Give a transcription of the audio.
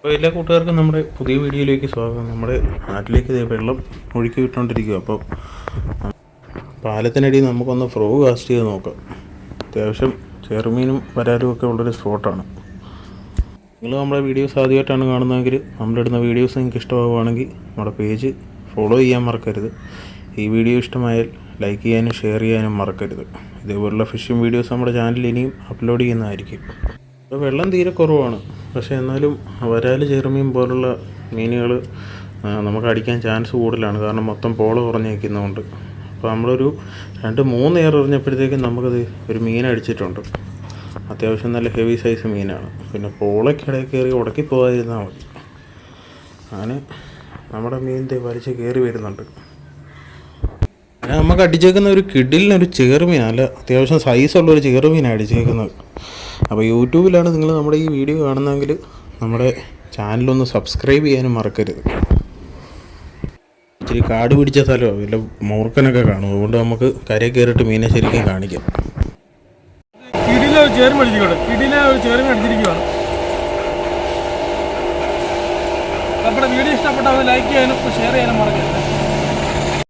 അപ്പോൾ എല്ലാ കൂട്ടുകാർക്കും നമ്മുടെ പുതിയ വീഡിയോയിലേക്ക് സ്വാഗതം. നമ്മുടെ നാട്ടിലേക്ക് ഇതേ വെള്ളം ഒഴുക്കി വിട്ടുകൊണ്ടിരിക്കുക അപ്പോൾ പാലത്തിനടിയിൽ നമുക്കൊന്ന് ഫ്രോ കാസ്റ്റ് ചെയ്ത് നോക്കാം. അത്യാവശ്യം ചെറുമീനും വരാലും ഒക്കെ ഉള്ളൊരു സ്പോട്ടാണ് നിങ്ങൾ നമ്മുടെ വീഡിയോസ് ആദ്യമായിട്ടാണ് കാണുന്നതെങ്കിൽ നമ്മളിടുന്ന വീഡിയോസ് നിങ്ങൾക്ക് ഇഷ്ടമാവുകയാണെങ്കിൽ നമ്മുടെ പേജ് ഫോളോ ചെയ്യാൻ മറക്കരുത്. ഈ വീഡിയോ ഇഷ്ടമായാൽ ലൈക്ക് ചെയ്യാനും ഷെയർ ചെയ്യാനും മറക്കരുത്. ഇതേപോലുള്ള ഫിഷിംഗ് വീഡിയോസ് നമ്മുടെ ചാനലിൽ ഇനിയും അപ്ലോഡ് ചെയ്യുന്നതായിരിക്കും. വെള്ളം തീരെ കുറവാണ്. പക്ഷേ എന്നാലും വരാൽ ചെറുമീൻ പോലുള്ള മീനുകൾ നമുക്ക് അടിക്കാൻ ചാൻസ് കൂടുതലാണ്. കാരണം മൊത്തം പോള കുറഞ്ഞ് നിൽക്കുന്നതുകൊണ്ട് അപ്പോൾ നമ്മളൊരു രണ്ട് മൂന്ന് ഏർ എറിഞ്ഞപ്പോഴത്തേക്കും നമുക്കത് ഒരു മീൻ അടിച്ചിട്ടുണ്ട്. അത്യാവശ്യം നല്ല ഹെവി സൈസ് മീനാണ്. പിന്നെ പോളയ്ക്കിടയിൽ കയറി ഉടക്കി പോകാതിരുന്നാൽ മതി. അങ്ങനെ നമ്മുടെ മീൻ വലിച്ച് കയറി വരുന്നുണ്ട്. നമുക്ക് അടിച്ചേക്കുന്ന ഒരു കിഡിലിനൊരു ചെറുമീൻ അല്ല അത്യാവശ്യം സൈസുള്ള ഒരു ചെറുമീനാണ് അടിച്ചേക്കുന്നത്. അപ്പോൾ യൂട്യൂബിലാണ് നിങ്ങൾ നമ്മുടെ ഈ വീഡിയോ കാണുന്നതെങ്കിൽ നമ്മുടെ ചാനലൊന്ന് സബ്സ്ക്രൈബ് ചെയ്യാനും മറക്കരുത്. ഇച്ചിരി കാട് പിടിച്ച സ്ഥലമോ വല്ല മൂർക്കനൊക്കെ കാണും. അതുകൊണ്ട് നമുക്ക് കരയിൽ കയറിയിട്ട് മീനെ ശരിക്കും കാണിക്കാം. നമ്മുടെ വീഡിയോ ഇഷ്ടപ്പെട്ടാൽ ലൈക്ക് ചെയ്യാനും ഷെയർ ചെയ്യാനും മറക്കരുത്.